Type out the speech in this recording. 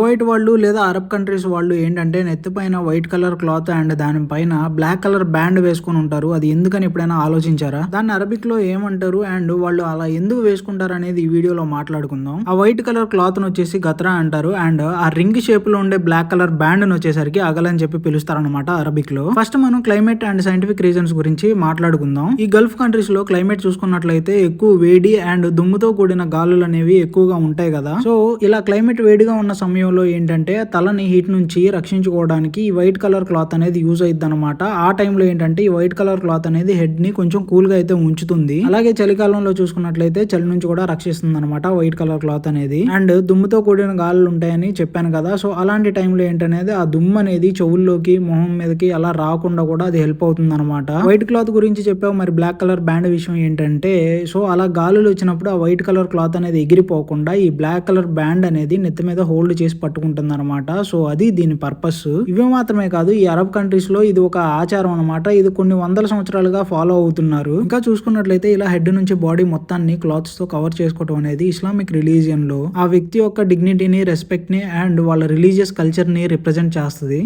Kuwait వాళ్ళు లేదా Arab countries వాళ్ళు ఏంటంటే నెత్తిపైన వైట్ కలర్ క్లాత్ అండ్ దానిపైన బ్లాక్ కలర్ బ్యాండ్ వేసుకొని ఉంటారు. అది ఎందుకని ఎప్పుడైనా ఆలోచించారా? దాన్ని అరబిక్లో ఏమంటారు అండ్ వాళ్ళు అలా ఎందుకు వేసుకుంటారు అనేది ఈ వీడియోలో మాట్లాడుకుందాం. ఆ వైట్ కలర్ క్లాత్ వచ్చేసి గత్రా అంటారు అండ్ ఆ రింగ్ షేప్లో ఉండే బ్లాక్ కలర్ బ్యాండ్ వచ్చేసరికి అగలని చెప్పి పిలుస్తారనమాట అరబిక్లో. ఫస్ట్ మనం క్లైమేట్ అండ్ సైంటిఫిక్ రీజన్స్ గురించి మాట్లాడుకుందాం. ఈ గల్ఫ్ కంట్రీస్లో క్లైమేట్ చూసుకున్నట్లయితే ఎక్కువ వేడి అండ్ దుమ్ముతో కూడిన గాలులు అనేవి ఎక్కువగా ఉంటాయి కదా. సో ఇలా క్లైమేట్ వేడిగా ఉన్న సమయంలో ఏంటంటే తలని హీట్ నుంచి రక్షించుకోవడానికి ఈ వైట్ కలర్ క్లాత్ అనేది యూజ్ అయ్యిద్ది అనమాట ఆ టైంలో ఏంటంటే ఈ వైట్ కలర్ క్లాత్ అనేది హెడ్ని కొంచెం కూల్గా అయితే ఉంచుతుంది. అలాగే చలికాలంలో చూసుకున్నట్లయితే చలి నుంచి కూడా రక్షిస్తుంది అనమాట వైట్ కలర్ క్లాత్ అనేది. అండ్ దుమ్ముతో కూడిన గాలులు ఉంటాయని చెప్పాను కదా. సో అలాంటి టైంలో ఏంటనేది ఆ దుమ్ము అనేది చెవుల్లోకి మొహం మీదకి అలా రాకుండా కూడా అది హెల్ప్ అవుతుంది అనమాట వైట్ క్లాత్ గురించి చెప్పావు మరి బ్లాక్ కలర్ బ్యాండ్ విషయం ఏంటంటే సో అలా గాలులు వచ్చినప్పుడు ఆ వైట్ కలర్ క్లాత్ అనేది ఎగిరిపోకుండా ఈ బ్లాక్ కలర్ బ్యాండ్ అనేది నెత్తి మీద హోల్డ్ చేసి పట్టుకుంటుంది అనమాట సో అది దీని పర్పస్. ఇవి మాత్రమే కాదు ఈ అరబ్ కంట్రీస్లో ఇది ఒక ఆచారం అనమాట ఇది కొన్ని వందల సంవత్సరాలుగా ఫాలో అవుతున్నారు. ఇంకా చూసుకున్నట్లయితే ఇలా హెడ్ నుంచి బాడీ మొత్తాన్ని క్లాత్స్తో కవర్ చేసుకోవడం అనేది ఇస్లామిక్ రిలీజియన్లో ఆ వ్యక్తి యొక్క డిగ్నిటీని రెస్పెక్ట్ని అండ్ వాళ్ళ రిలీజియస్ కల్చర్ని రిప్రజెంట్ చేస్తుంది.